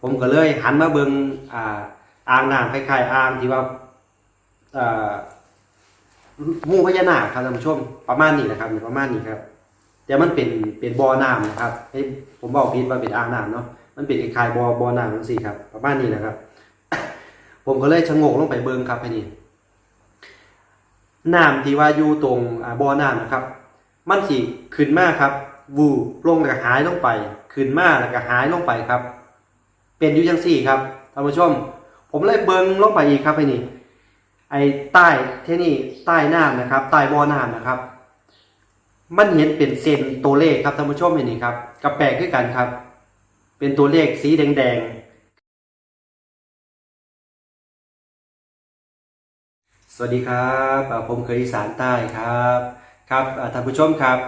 ผมก็เลยหันมาเบิงอ่าอ่างน้ำคล้ายๆอ่างที่ว่าอ่าหมู่พญานาคครับท่านผู้ชมประมาณนี้นะครับประมาณนี้ครับแต่มันเป็นเป็นบ่อน้ำนะครับเอ้ผมบอกผิดว่าเป็นอ่างน้ำเนาะมันเป็นคล้ายๆบ่อบ่อน้ำจังซี่ครับ ประมาณนี้นะครับ ผมก็เลยชะโงกลงไปเบิงครับไอ้นี่น้ำที่ว่าอยู่ตรงอ่าบ่อน้ำนะครับ มันสิขึ้นมาครับ วูลงแล้วก็หายลงไป ขึ้นมาแล้วก็หายลงไปครับ เป็นอยู่จังสี่ครับท่านผู้ชม ผมเลยเบิงลงไปอีกครับไอ้นี่ ไอ้ใต้ที่นี่ใต้น้ำนะครับ ใต้บ่อน้ำนะครับ มันเห็นเป็นเส้นตัวเลขครับท่านผู้ชมเห็นนี่ครับกับแปลกขึ้นกันครับ เป็นตัวเลขสีแดงๆ สวัสดีครับผมเคยอีสานใต้ครับครับท่านผู้ชมครับ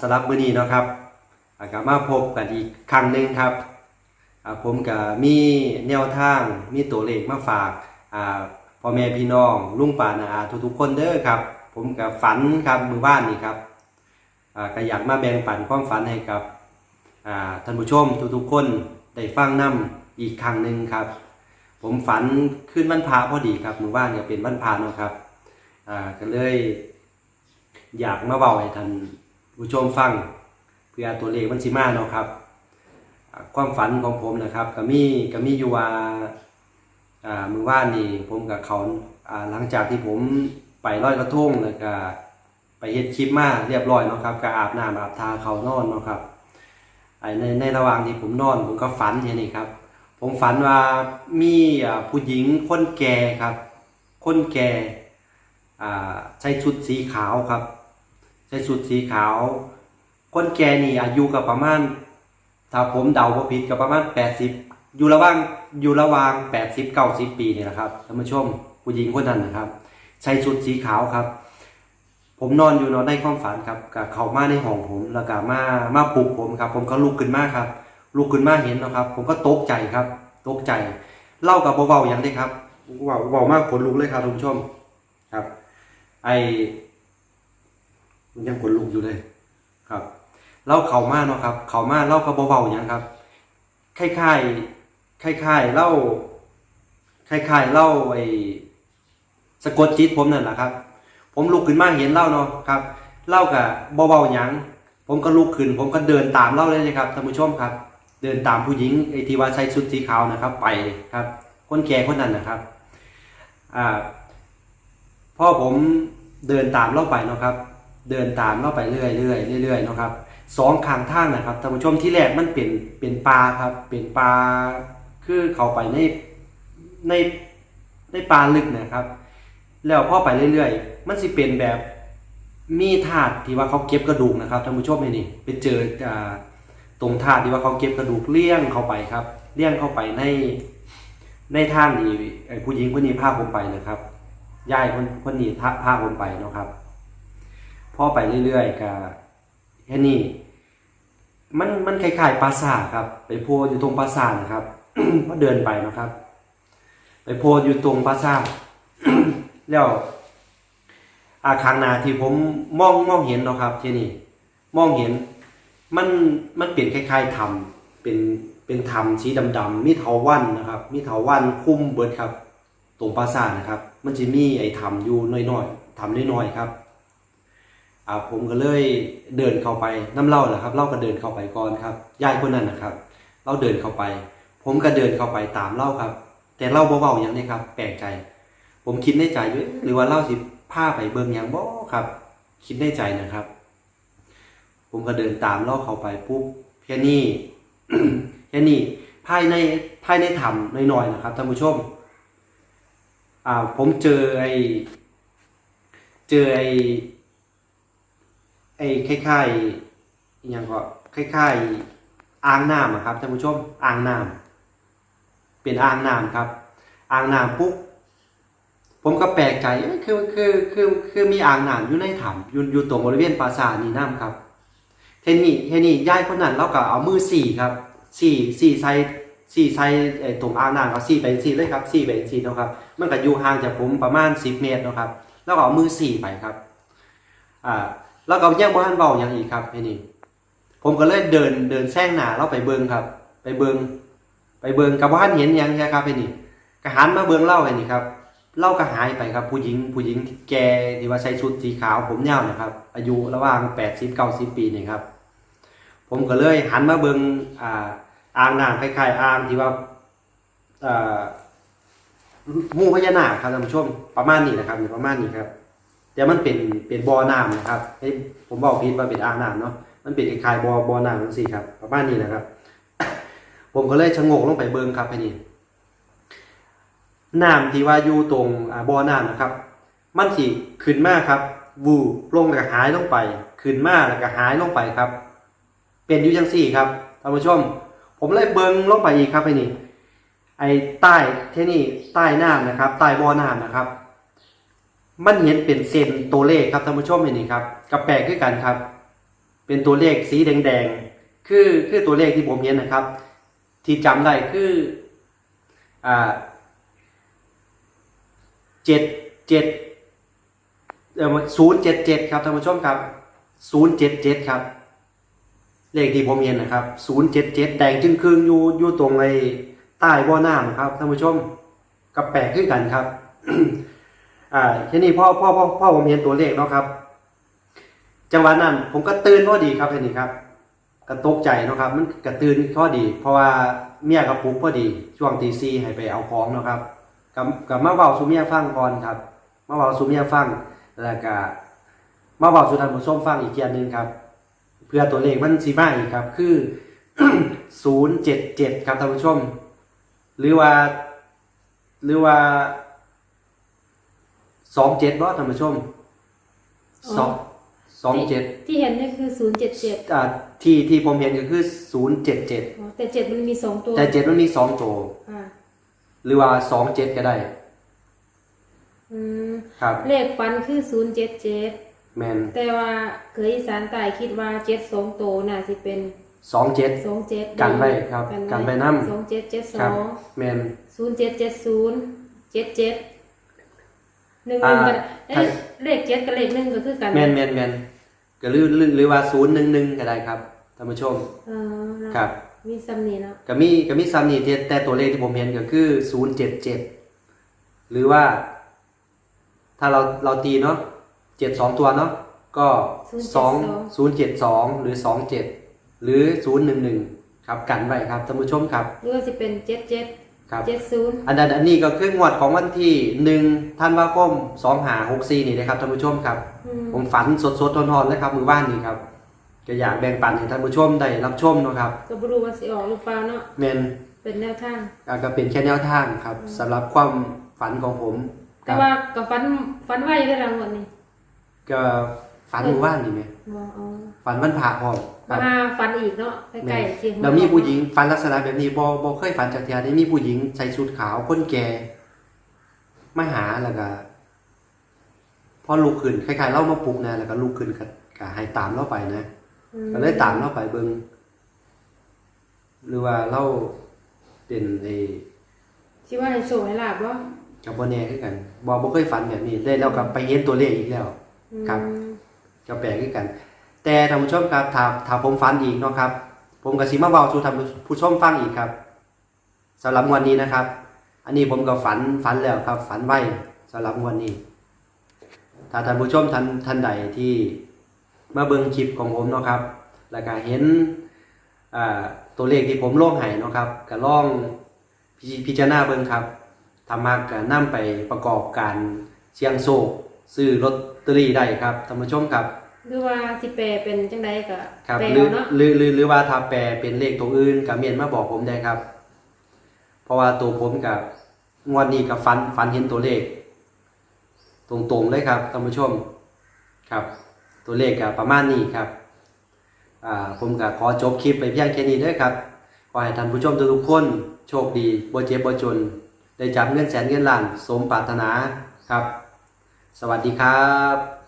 สลับมือนี้เนาะครับอ่ากลับมาพบกันอีกครั้งหนึ่งครับ ผมกับมีแนวทางมีตัวเลขมาฝากพ่อแม่พี่น้องลุงป่านาอาทุกๆคนเด้อครับ ผมกับฝันครับมือบ้านนี่ครับก็อยากมาแบ่งปันความฝันให้กับท่านผู้ชมทุกๆคนได้ฟังนํอีกครั้งหนึ่งครับ ผมฝันขึ้นวันพระพอดีครับมือบ้านเนี่ยเป็นวันพระเนาะครับก็เลย อยากมาเบาให้ท่านผู้ชมฟัง เพื่อตัวเลขมันสิมาเนาะครับ ความฝันของผมนะครับก็มีก็มีอยู่ว่ามือว่านนี่ผมกับเขาหลังจากที่ผมไปลอยกระทงแล้วก็ไปเฮ็ดคลิปมาเรียบร้อยเนาะครับก็อาบน้ำอาบทาเขานอนเนาะครับไอในในระหว่างที่ผมนอนผมก็ฝันอย่างนี้ครับ ผมฝันว่ามี่ผู้หญิงคนแก่ครับ คนแก่ใส่ชุดสีขาวครับใส่ชุดสีขาว คนแก่นี่อายุกับประมาณ ถ้าผมเดาบ่ผิดกับประมาณ 80 อยู่ระหว่างอยู่ระหว่าง 80 90 ปีนี่แหละครับท่านผู้ชมผู้หญิงคนนั้นนะครับ ใส่ชุดสีขาวครับ ผมนอนอยู่เนอนในความฝันครับกับเขามาในห้องผมแล้วก็มามาปลุกผมครับ ผมก็ลุกขึ้นมาครับลุกขึ้นมาเห็นนะครับ ผมก็ตกใจครับตกใจ เล่ากับเบาๆอย่างนี้ครับเบาเบามากขนลุกเลยครับท่านผู้ชมครับ ไอมันยังขนลุกอยู่เลยครับ เล่าเข่ามาเนาะครับ เข่ามาเล่าก็เบาๆอย่างครับคล้ายๆคล้ายๆเล่าคล้ายๆเล่าไอ้สะกดจิตผมนั่นแหละครับ ผมลุกขึ้นมาเห็นเล่าเนาะครับเล่ากับเบาๆอย่างผมก็ลุกขึ้น ผมก็เดินตามเล่าเลยนะครับท่านผู้ชมครับ เดินตามผู้หญิงไอ้ที่ว่าใส่ชุดสีขาวนะครับ ไปครับ คนแก่คนนั้นนะครับอ่าพ่อผมเดินตามเล่าไปเนาะครับ เดินตามเล่าไปเรื่อยเรื่อยเรื่อยๆเนาะครับ สองข้างทางนะครับท่านผู้ชมที่แรกมันเป็นเป็นปลาครับ เป็นปลาคือเข้าไปในในในปลาลึกนะครับ แล้วพอไปเรื่อยๆ มันสิเป็นแบบมีถาดที่ว่าเขาเก็บกระดูกนะครับท่านผู้ชมนี่นี่ไปเจอตรงถาดที่ว่าเขาเก็บกระดูกเลี้ยงเข้าไปครับเลี้ยงเข้าไปในในทางที่ไอ้ผู้หญิงคนนี้พาผมไปนะครับยายคนคนนี้พาผมไปนะครับพ่อไปเรื่อยๆกับ ค่นี้มันมันคล้ายๆปราสาทครับ ไปโพอยู่ตรงปราสาทนะครับก็เดินไปนะครับ ไปโพอยู่ตรงปราสาทแล้วอาคารนาที่ผมมองมองเห็นนะครับที่นี่มองเห็น มันมันเป็นคล้ายๆธรรมเป็นเป็นธรรมสีดำๆมีเถาวันนะครับ มีเถาวันคุ้มเบิดครับ ตรงปราสาทนะครับ มันจะมีไอ้ธรรมอยู่น้อยๆธรรมน้อยๆครับ อ่าผมก็เลยเดินเข้าไปน้ำเล่าแหละครับเล่าก็เดินเข้าไปก่อนครับยายคนนั้นนะครับ เราเดินเข้าไป ผมก็เดินเข้าไปตามเล่าครับ แต่เล่าเบาๆอย่างนี้ครับ แปลกใจ ผมคิดในใจอยู่เอ๊ะหรือว่าเล่าสิผ้าไปเบิ่งอย่างบ่ครับ คิดในใจนะครับ ผมก็เดินตามเล่าเข้าไปปุ๊บแค่นี้แค่นี้ภายในภายในถ้ำน้อยๆนะครับท่านผู้ชมอ่าผมเจอไอเจอไอ ไอ้คล้ายๆอย่างก็คล้ายๆอ่างน้ำอะครับท่านผู้ชมอ่างน้ำเป็นอ่างน้ำครับอ่างน้ำปุ๊บผมก็แปลกใจคือคือคือคือมีอ่างน้ำอยู่ในถ้ำอยู่อยู่ตรงบริเวณปราสาทนี่น้ำครับเทนี่เทนี่ยายคนนั้นเราก็เอามือสี่ครับสี่สี่ใส่สี่ใส่ไอ้ตรงอ่างน้ำครับสี่ไปสี่เลยครับสี่ไปสี่เนาะครับ มันก็อยู่ห่างจากผมประมาณสิบเมตรเนาะครับ แล้วก็เอามือสี่ไปครับอ่า แล้วก็ยังบ่ทันเบาอย่างอีกครับไอ้นี่ผมก็เลยเดินเดินแซงหน้าเราไปเบิงครับ ไปเบิงไปเบิงกับว่าเห็นยังใช่ครับไอ้นี่ก็หันมาเบิงเล่าไอ้นี่ครับเล่าก็หายไปครับ ผู้หญิงผู้หญิงแกที่ว่าใส่ชุดสีขาวผมยาวนะครับอายุระหว่าง80 90ปีนี่ครับ ผมก็เลยหันมาเบิงอ่าอ่างน้ำคล้ายๆอ่างที่ว่าอ่ามู่พญานาคครับท่านผู้ชมประมาณนี้นะครับอยู่ประมาณนี้ครับ แต่มันเป็นเป็นบ่อน้ำนะครับเอ้ผมบอกผิดว่าเป็นอ่างน้ำเนาะมันเป็นคล้ายๆบ่อบ่อน้ำจังซี่ครับประมาณนี้นะครับ ผมก็เลยชะงกลงไปเบิ่งครับไอ้นี่น้ำที่ว่าอยู่ตรงอ่าบ่อน้ำนะครับ มันสิขึ้นมากครับวูลงแล้วก็หายลงไป ขึ้นมาแล้วก็หายลงไปครับ เป็นอยู่จังซี่ครับท่านผู้ชม ผมเลยเบิ่งลงไปอีกครับไอ้นี่ไอ้ใต้ที่นี่ใต้น้ำนะครับ ใต้บ่อน้ำนะครับ มันเห็นเป็นเส้นตัวเลขครับท่านผู้ชมเห็นนี่ครับกับแปลกคือกันครับ เป็นตัวเลขสีแดงๆคือคือตัวเลขที่ผมเห็นนะครับ ที่จำได้คืออ่าเจ็ดเจ็ดเอ่อศูนย์เจ็ดเจ็ดครับท่านผู้ชมครับศูนย์เจ็ดเจ็ดครับ เลขที่ผมเห็นนะครับศูนย์เจ็ดเจ็ดแดงจึงครึ่งอยู่อยู่ตรงไอ้ใต้บ่อน้ำครับท่านผู้ชมกับแปลกขึ้นกันครับ อ่าทีนี้พ่อพ่อพ่อพ่อผมเห็นตัวเลขเนาะครับ จังหวะนั้น ผมก็ตื่นพอดีครับทีนี้ครับก็ตกใจเนาะครับ มันก็ตื่นพอดี เพราะว่าเมียกับปลุกพอดี ช่วงตีสี่ให้ไปเอาของเนาะครับกับกับมาเว้าสุเมียฟังก่อนครับมาเว้าสุเมียฟังแล้วก็มาเว้าสุท่านผู้ชมฟังอีกเทียหนึ่งครับ เพื่อตัวเลขมันสีมาอีกครับ คือศูนย์เจ็ดเจ็ดครับท่านผู้ชม หรือว่า หรือว่า สองเจ็ดบ่ท่านผู้ชมสองสองเจ็ดที่เห็นนี่คือศูนย์เจ็ดเจ็ดอ่าที่ที่ผมเห็นก็คือศูนย์เจ็ดเจ็ดแต่เจ็ดมันมีสองตัวแต่เจ็ดมันมีสองตัวอ่าหรือว่าสองเจ็ดก็ได้อืมครับเลขฟันคือศูนย์เจ็ดเจ็ดแมนแต่ว่าเคยอีสานใต้คิดว่าเจ็ดสองตัวน่าสิเป็นสองเจ็ดสองเจ็ดกันไว้ครับ กันไว้นำสองเจ็ดเจ็ดสครัอบงแมนศูนย์เจ็ดเจ็ดศูนย์เจ็ดเจ็ด หนึ่งหอ่านึ่งกันเอ้ยใช่เลขเจ็ดกับเลขหนึ่งก็คือกันแมนแมนแมนก็หรือหรือหรือว่าศูนย์หนึ่งหนึ่งก็ได้ครับท่านผู้ชมเออเนาะครับ มีซัมนี่เนาะก็มีก็มีซ้ำนี่แต่แต่ตัวเลขที่ผมเห็นก็คือศูนย์เจ็ดเจ็ดหรือว่า ถ้าเราเราตีเนาะเจ็ดสองตัวเนาะก็สองศูนย์เจ็ดสองหรือสองเจ็ดหรือศูนย์หนึ่งหนึ่งครับกันไว้ครับท่านผู้ชมครับหรือว่าจะเป็นเจ็ดเจ็ด ครับ เจ็ดศูนย์อันนั้นอันนี้ก็คืองวดของวันที่หนึ่งธันวาคมสองหาหกสี่นี่นะครับท่านผู้ชมครับอืมผมฝันสดสดๆร้อนๆเลยครับมือบ้านนี่ครับก็อยากแบ่งปันให้ท่านผู้ชมได้รับชมเนาะครับก็บ่รู้ว่าสิออกหรือเปล่าเนาะแมนเป็นแนวทางอ่าก็เป็นแค่แนวทางครับสำหรับความฝันของผมคแต่รับว่ากับฟันฟันไว้ได้รางวัลนี่ก็ ฝันมือบ้านนี่ไหมบ่เอาฝันวันผ่าพร้อมคมารับฟันอีกเนาะใกแม่ล้นๆเชียงแล้วมีผู้หญิงฝันลักษณะแบบนี้บ่บ่เคยฝันจากเทียได้มีผู้หญิงใส่ชุดขาวคนแก่มาหาแล้วก็พอลุกขึ้นคล้ายๆเล่ามาปลุกนะแล้วก็ลุกขึ้นก็ก็ให้ตามเราไปนะ อืมก็เลยตามเราไปเบิงหรือว่าเราเป็นไอ้สิว่าให้โชว์ให้ลาบบ่กับบ่แน่คือกันบ่บ่เคยฝันแบบนี้ได้แล้วก็ไปเห็นตัวเลขอีกแล้ว อืมครับ ก็แปลกคือกัน แต่ท่านผู้ชมครับถ้าถ้าผมฝันอีกเนาะครับ ผมก็สิมาเว้าสู่ท่านผู้ชมฟังอีกครับสำหรับวันนี้นะครับ อันนี้ผมก็ฝันฝันแล้วครับ ฝันไว้สำหรับวันนี้ ถ้าท่านผู้ชมท่านท่านใดที่มาเบิ่งคลิปของผมเนาะครับ แล้วก็เห็นตัวเลขที่ผมลงให้เนาะครับก็ลองพิจารณาเบิ่งครับทำมากก็นำไปประกอบการเสี่ยงโชคซื้อลอตเตอรี่ได้ครับท่านผู้ชมครับ หรือว่าสิแปลเป็นจังไดก็ครับแปลหรือเอาเนาะหรือหรือหรือว่าถ้าแปลเป็นเลขตัวอื่นก็เมียนมาบอกผมได้ครับ เพราะว่าตัวผมกับงวดนี้กับฟันฟันเห็นตัวเลข ตรงๆเลยครับท่านผู้ชมครับ ตัวเลขกับประมาณนี้ครับอ่าผมก็ขอจบคลิปไปเพียงแค่นี้เด้อครับขอให้ท่านผู้ชมทุกๆคนโชคดีบ่เจ็บบ่จน ได้จับเงินแสนเงินล้านสมปรารถนาครับ สวัสดีครับ